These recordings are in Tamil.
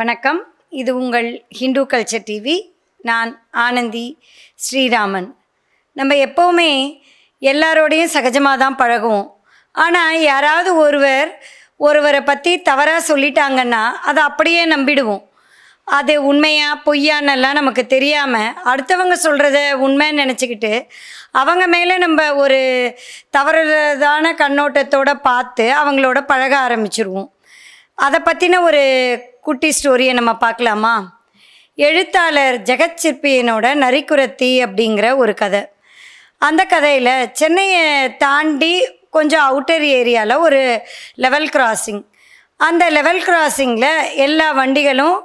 வணக்கம். இது உங்கள் ஹிந்து கல்ச்சர் டிவி நான் ஆனந்தி ஸ்ரீராமன். நம்ம எப்போவுமே எல்லாரோடையும் சகஜமாக தான் பழகுவோம். ஆனால் யாராவது ஒருவர் ஒருவரை பற்றி தவறாக சொல்லிட்டாங்கன்னா அதை அப்படியே நம்பிடுவோம். அது உண்மையா பொய்யான்னெல்லாம் நமக்கு தெரியாமல் அடுத்தவங்க சொல்கிறத உண்மைன்னு நினச்சிக்கிட்டு அவங்க மேலே நம்ம ஒரு தவறுதான கண்ணோட்டத்தோடு பார்த்து அவங்களோட பழக ஆரம்பிச்சிருவோம். அதை பற்றின ஒரு குட்டி ஸ்டோரியை நம்ம பார்க்கலாமா? எழுத்தாளர் ஜெகத் சிற்பியனோட நரிக்குரத்தி அப்படிங்கிற ஒரு கதை. அந்த கதையில் சென்னையை தாண்டி கொஞ்சம் அவுட்டர் ஏரியாவில் ஒரு லெவல் கிராசிங் அந்த லெவல் கிராசிங்கில் எல்லா வண்டிகளும்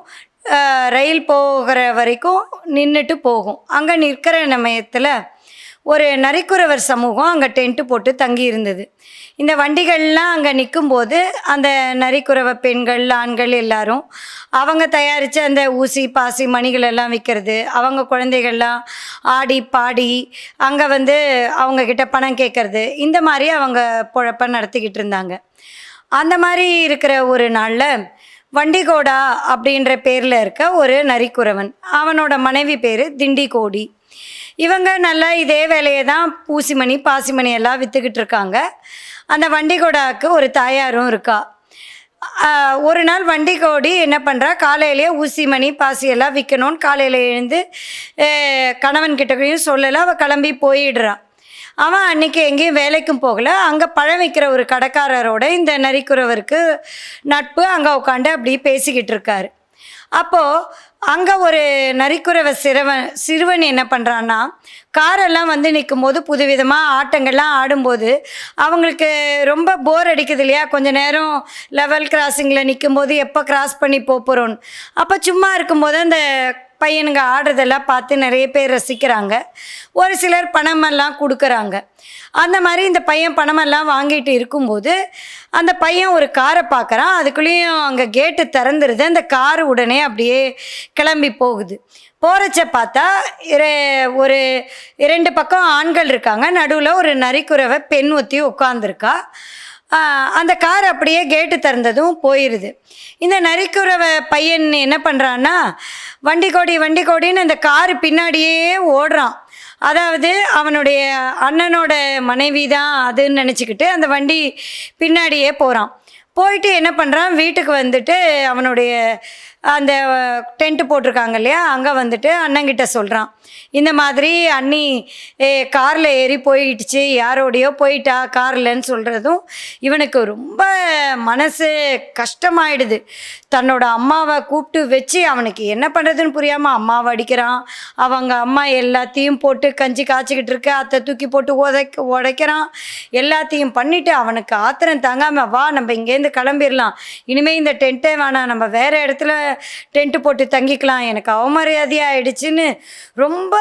ரயில் போகிற வரைக்கும் நின்றுட்டு போகும். அங்கே நிற்கிற சமயத்தில் ஒரு நரிக்குறவர் சமூகம் அங்கே டென்ட்டு போட்டு தங்கி இருந்தது. இந்த வண்டிகள்லாம் அங்கே நிற்கும்போது அந்த நரிக்குறவ பெண்கள் ஆண்கள் எல்லாரும் அவங்க தயாரித்த அந்த ஊசி பாசி மணிகள் எல்லாம் விற்கிறது அவங்க குழந்தைகள்லாம் ஆடி பாடி அங்கே வந்து அவங்கக்கிட்ட பணம் கேட்கறது. இந்த மாதிரி அவங்க பொழப்ப நடத்திக்கிட்டு இருந்தாங்க. அந்த மாதிரி இருக்கிற ஒரு நாளில் வண்டிகோடா அப்படின்ற பேரில் இருக்க ஒரு நரிக்குறவன். அவனோட மனைவி பேர் திண்டிகோடி. இவங்க நல்லா இதே வேலையை தான் பூசிமணி பாசிமணி எல்லாம் விற்றுக்கிட்டு இருக்காங்க. அந்த வண்டிகோடாவுக்கு ஒரு தாயாரும் இருக்கா. ஒரு நாள் வண்டி கோடி என்ன பண்ணுறா காலையிலேயே ஊசி மணி பாசி எல்லாம் விற்கணும்னு காலையில் எழுந்து கணவன் கிட்டக்கையும் சொல்லலை. அவள் கிளம்பி போயிடுறான் அவன் அன்றைக்கி எங்கேயும் வேலைக்கும் போகலை. அங்கே பழம் விற்கிற ஒரு கடைக்காரரோட இந்த நரிக்குறவருக்கு நட்பு அங்கே உட்காந்து அப்படி பேசிக்கிட்டு இருக்காரு. அப்போது அங்கே ஒரு நரிக்குறவ சிறுவன் சிறுவன் என்ன பண்ணுறான்னா காரெல்லாம் வந்து நிற்கும் போது புதுவிதமாக ஆட்டங்கள்லாம் ஆடும்போது அவங்களுக்கு ரொம்ப போர் அடிக்குது இல்லையா? கொஞ்ச நேரம் லெவல் கிராசிங்கில் நிற்கும்போது எப்போ கிராஸ் பண்ணி போக போகிறோன்னு அப்போ சும்மா இருக்கும்போது அந்த பையனுங்க ஆடுறதெல்லாம் பார்த்து நிறைய பேர் ரசிக்கிறாங்க. ஒரு சிலர் பணமெல்லாம் கொடுக்குறாங்க. அந்த மாதிரி இந்த பையன் பணமெல்லாம் வாங்கிட்டு இருக்கும்போது அந்த பையன் ஒரு காரை பார்க்குறான். அதுக்குள்ளேயும் அங்கே கேட்டு திறந்துருது. அந்த கார் உடனே அப்படியே கிளம்பி போகுது. போகிறச்ச பார்த்தா ஒரு இரண்டு பக்கம் ஆண்கள் இருக்காங்க. நடுவில் ஒரு நரிக்குறவை பெண் ஒத்தி உட்காந்துருக்கா அந்த கார் அப்படியே கேட்டு திறந்ததும் போயிடுது இந்த நரிக்குறவை பையன் என்ன பண்ணுறான்னா வண்டி கோடி வண்டி கோடின்னு அந்த காரு பின்னாடியே ஓடுறான். அதாவது அவனுடைய அண்ணனோட மனைவி தான் அதுன்னு நினச்சிக்கிட்டு அந்த வண்டி பின்னாடியே போகிறான் போயிட்டு என்ன பண்ணுறான் வீட்டுக்கு வந்துட்டு அவனுடைய அந்த டென்ட்டு போட்டிருக்காங்க இல்லையா? அங்கே வந்துட்டு அண்ணங்கிட்ட சொல்கிறான் இந்த மாதிரி அண்ணி ஏ காரில் ஏறி போயிடுச்சு. யாரோடையோ போயிட்டா கார்லன்னு சொல்கிறதும் இவனுக்கு ரொம்ப மனசு கஷ்டமாயிடுது. தன்னோட அம்மாவை கூப்பிட்டு வச்சு அவனுக்கு என்ன பண்ணுறதுன்னு புரியாமல் அம்மாவை அடிக்கிறான். அவங்க அம்மா எல்லாத்தையும் போட்டு கஞ்சி காய்ச்சிக்கிட்டு இருக்க. அத்தை தூக்கி போட்டு உதைக்க உடைக்கிறான் எல்லாத்தையும் பண்ணிவிட்டு அவனுக்கு ஆத்திரம் தாங்காமல் வா நம்ம இங்கேருந்து கிளம்பிடலாம் இனிமேல் இந்த டென்ட்டே வேணாம். நம்ம வேறு இடத்துல டென்ட்டு போட்டு தங்கிக்கலாம். எனக்கு அவமரியாதையாக ஆயிடுச்சுன்னு ரொம்ப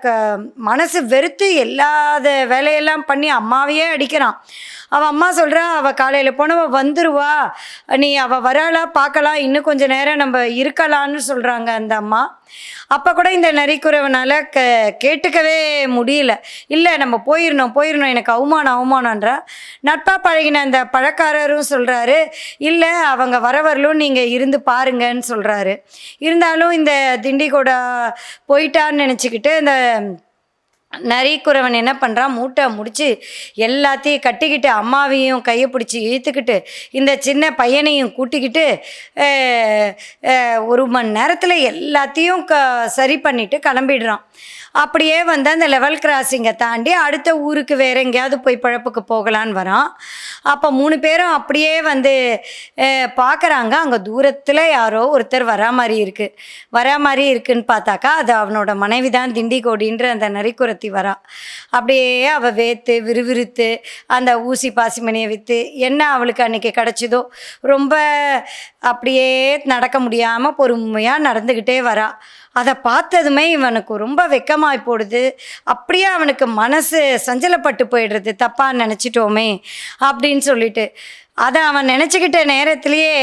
க மனசு வெறுத்து எல்லாத வேலையெல்லாம் பண்ணி அம்மாவையே அடிக்கிறான். அவள் அம்மா சொல்கிறா அவள் காலையில் போனவ வந்துருவா. நீ அவள் வராளா பார்க்கலாம் இன்னும் கொஞ்சம் நேரம் நம்ம இருக்கலான்னு சொல்கிறாங்க அந்த அம்மா. அப்போ கூட இந்த நரிக்குறவனால் க கேட்டுக்கவே முடியல. இல்லை நம்ம போயிடணும் போயிடணும் எனக்கு அவமானம் அவமானன்றா நட்பாக பழகின அந்த பழக்காரரும் சொல்கிறாரு இல்லை அவங்க வர வரலும் நீங்கள் இருந்து பாருங்கன்னு சொல்கிறாரு இருந்தாலும் இந்த திண்டிகோடா போயிட்டான்னு நினச்சிக்கிட்டு இந்த நரிக்குறவன் என்ன பண்ணுறான் மூட்டை முடித்து எல்லாத்தையும் கட்டிக்கிட்டு அம்மாவையும் கையை பிடிச்சி இழுத்துக்கிட்டு இந்த சின்ன பையனையும் கூட்டிக்கிட்டு ஒரு மணி நேரத்தில் எல்லாத்தையும் க சரி பண்ணிவிட்டு கிளம்பிடுறான். அப்படியே வந்து அந்த லெவல் கிராசிங்கை தாண்டி அடுத்த ஊருக்கு வேறு எங்கேயாவது போய் பழப்புக்கு போகலான்னு வரான். அப்போ மூணு பேரும் அப்படியே வந்து பார்க்குறாங்க அங்கே தூரத்தில் யாரோ ஒருத்தர் வரா மாதிரி இருக்குது வரா மாதிரி இருக்குன்னு பார்த்தாக்கா அது அவனோட மனைவி தான் திண்டிகோடின்ற அந்த கத்தி வரா. அப்படியே அவள் வேத்து விறுவிறுத்து அந்த ஊசி பாசிமணியை விற்று என்ன அவளுக்கு அன்றைக்கி கிடச்சிதோ ரொம்ப அப்படியே நடக்க முடியாமல் பொறுமையாக நடந்துக்கிட்டே வரா. அதை பார்த்ததுமே இவனுக்கு ரொம்ப வெக்கமாய் போடுது. அப்படியே அவனுக்கு மனசு சஞ்சலப்பட்டு போயிடுறது. தப்பாக நினச்சிட்டோமே அப்படின்னு சொல்லிட்டு அதை அவன் நினச்சிக்கிட்ட நேரத்திலேயே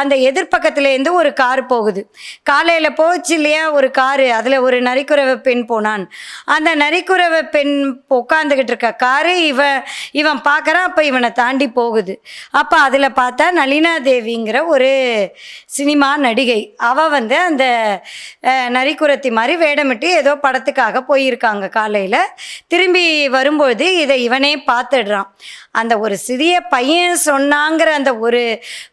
அந்த எதிர்ப்பக்கத்துலேருந்து ஒரு கார் போகுது. காலையில் போச்சு இல்லையா? ஒரு காரு. அதில் ஒரு நரிக்குறவை பெண் போனான். அந்த நரிக்குறவை பெண் உட்காந்துக்கிட்டு இருக்க காரு இவன் இவன் பார்க்குறான் அப்போ இவனை தாண்டி போகுது. அப்போ அதில் பார்த்தா நளினா தேவிங்கிற ஒரு சினிமா நடிகை. அவள் வந்து அந்த நரிக்குரத்தி மாதிரி வேடமிட்டு ஏதோ படத்துக்காக போயிருக்காங்க காலையில். திரும்பி வரும்போது இதை இவனே பார்த்துடுறான். அந்த ஒரு சிறிய பையன் சொன்னாங்கிற அந்த ஒரு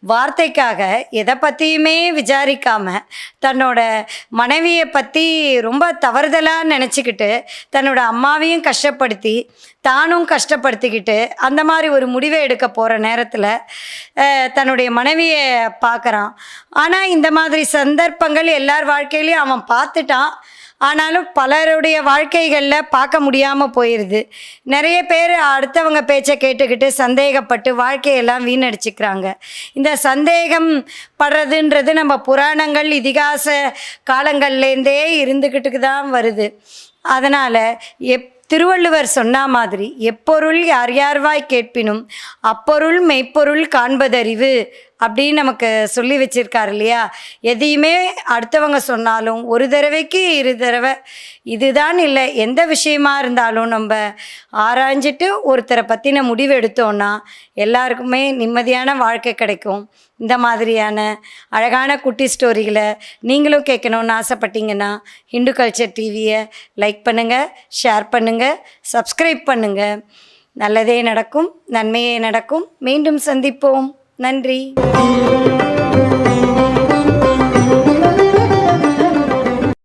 வார்த்தைக்காக எதை பற்றியுமே விசாரிக்காமல் தன்னோட மனைவியை பற்றி ரொம்ப தவறுதலாக நினச்சிக்கிட்டு தன்னோட அம்மாவையும் கஷ்டப்படுத்தி தானும் கஷ்டப்படுத்திக்கிட்டு அந்த மாதிரி ஒரு முடிவை எடுக்க போகிற நேரத்தில் தன்னுடைய மனைவியை பார்க்குறான். ஆனால் இந்த மாதிரி சந்தர்ப்பங்கள் எல்லார் வாழ்க்கையிலையும் அவன் பார்த்துட்டான். ஆனாலும் பலருடைய வாழ்க்கைகளில் பார்க்க முடியாமல் போயிடுது நிறைய பேர் அடுத்தவங்க பேச்சை கேட்டுக்கிட்டு சந்தேகப்பட்டு வாழ்க்கையெல்லாம் வீணடிச்சுக்கிறாங்க. இந்த சந்தேகம் படுறதுன்றது நம்ம புராணங்கள் இதிகாச காலங்கள்லேருந்தே இருந்துக்கிட்டு தான் வருது. அதனால் எப் திருவள்ளுவர் சொன்ன மாதிரி எப்பொருள் யார் யார்வாய் கேட்பினும் அப்பொருள் மெய்ப்பொருள் காண்பதறிவு அப்படின்னு நமக்கு சொல்லி வச்சிருக்காரு இல்லையா? எதையுமே அடுத்தவங்க சொன்னாலும் ஒரு தடவைக்கு இரு தடவை இதுதான் இல்லை. எந்த விஷயமா இருந்தாலும் நம்ம ஆராய்ஞ்சிட்டு ஒருத்தரை பற்றின முடிவு எடுத்தோன்னா எல்லாருக்குமே நிம்மதியான வாழ்க்கை கிடைக்கும். இந்த மாதிரியான அழகான குட்டி ஸ்டோரிகளை நீங்களும் கேட்கணுன்னு ஆசைப்பட்டீங்கன்னா ஹிந்து கல்ச்சர் டிவியை லைக் பண்ணுங்கள் ஷேர் பண்ணுங்கள் சப்ஸ்கிரைப் பண்ணுங்கள் நல்லதே நடக்கும் நன்மையே நடக்கும். மீண்டும் சந்திப்போம். நன்றி.